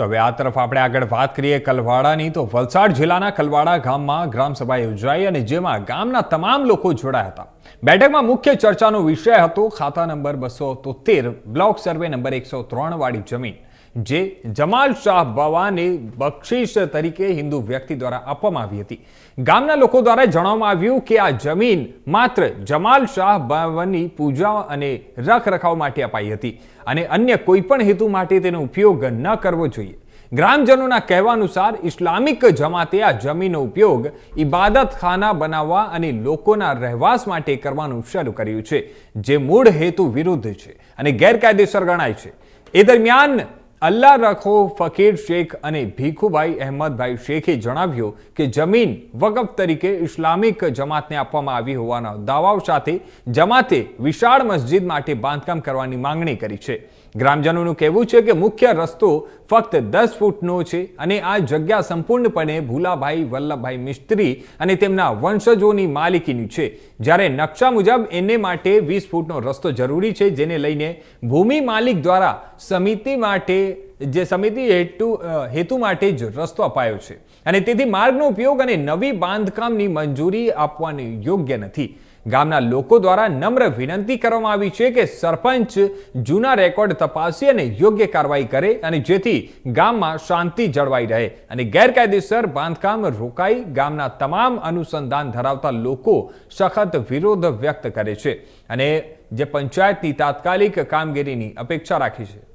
તો હવે આ તરફ આપણે આગળ વાત કરીએ કલવાડાની, તો વલસાડ જિલ્લાના કલવાડા ગામમાં ગ્રામસભા યોજાઈ અને જેમાં ગામના તમામ લોકો જોડાયા હતા. બેઠકમાં મુખ્ય ચર્ચાનો વિષય હતો ખાતા નંબર બસો તોતેર બ્લોક સર્વે નંબર એકસો ત્રણ વાળી જમીન. જે જમાલ શાહ બાવાને બક્ષિસ તરીકે હિન્દુ વ્યક્તિ દ્વારા આપવામાં આવી હતી. ગામના લોકો દ્વારા જણાવવામાં આવ્યું કે આ જમીન માત્ર જમાલ શાહ બાવાની પૂજા અને રખરખાવ માટે અપાઈ હતી અને અન્ય કોઈ પણ હેતુ માટે તેનો ઉપયોગ ન કરવો જોઈએ. ગ્રામજનોના કહેવા અનુસાર ઇસ્લામિક જમાતે આ જમીનનો ઉપયોગ ઇબાદત ખાના બનાવવા અને લોકોના રહેવાસ માટે કરવાનું શરૂ કર્યું છે, જે મૂળ હેતુ વિરુદ્ધ છે અને ગેરકાયદેસર ગણાય છે. એ દરમિયાન અલ્લાહ રખો, ફકીર શેખ અને ભીખુભાઈ અહેમદભાઈ શેખે જણાવ્યું કે જમીન વકફ તરીકે ઇસ્લામિક જમાતને આપવામાં આવી હોવાના દાવાઓ સાથે જમાતે વિશાળ મસ્જિદ માટે બાંધકામ કરવાની માંગણી કરી છે. ગ્રામજનોનું કહેવું છે કે મુખ્ય રસ્તો ફક્ત દસ ફૂટનો છે અને આ જગ્યા સંપૂર્ણપણે ભૂલાભાઈ વલ્લભભાઈ મિસ્ત્રી અને તેમના વંશજોની માલિકીની છે. જ્યારે નકશા મુજબ એને માટે વીસ ફૂટનો રસ્તો જરૂરી છે, જેને લઈને ભૂમિ માલિક દ્વારા સમિતિ માટે જે સમિતિ હેતુ હેતુ માટે જ રસ્તો અપાયો છે. અને તેથી માર્ગનો ઉપયોગ અને નવી બાંધકામની મંજૂરી આપવાની યોગ્ય નથી. ગામના લોકો દ્વારા નમ્ર વિનંતી કરવામાં આવી છે કે સરપંચ જૂના રેકોર્ડ તપાસી અને યોગ્ય કાર્યવાહી કરે અને જેથી ગામમાં શાંતિ જળવાઈ રહે અને ગેરકાયદેસર બાંધકામ રોકાઈ ગામના તમામ અનુસંધાન ધરાવતા લોકો સખત વિરોધ વ્યક્ત કરે છે. અને જે પંચાયતની તાત્કાલિક કામગીરીની અપેક્ષા રાખી છે.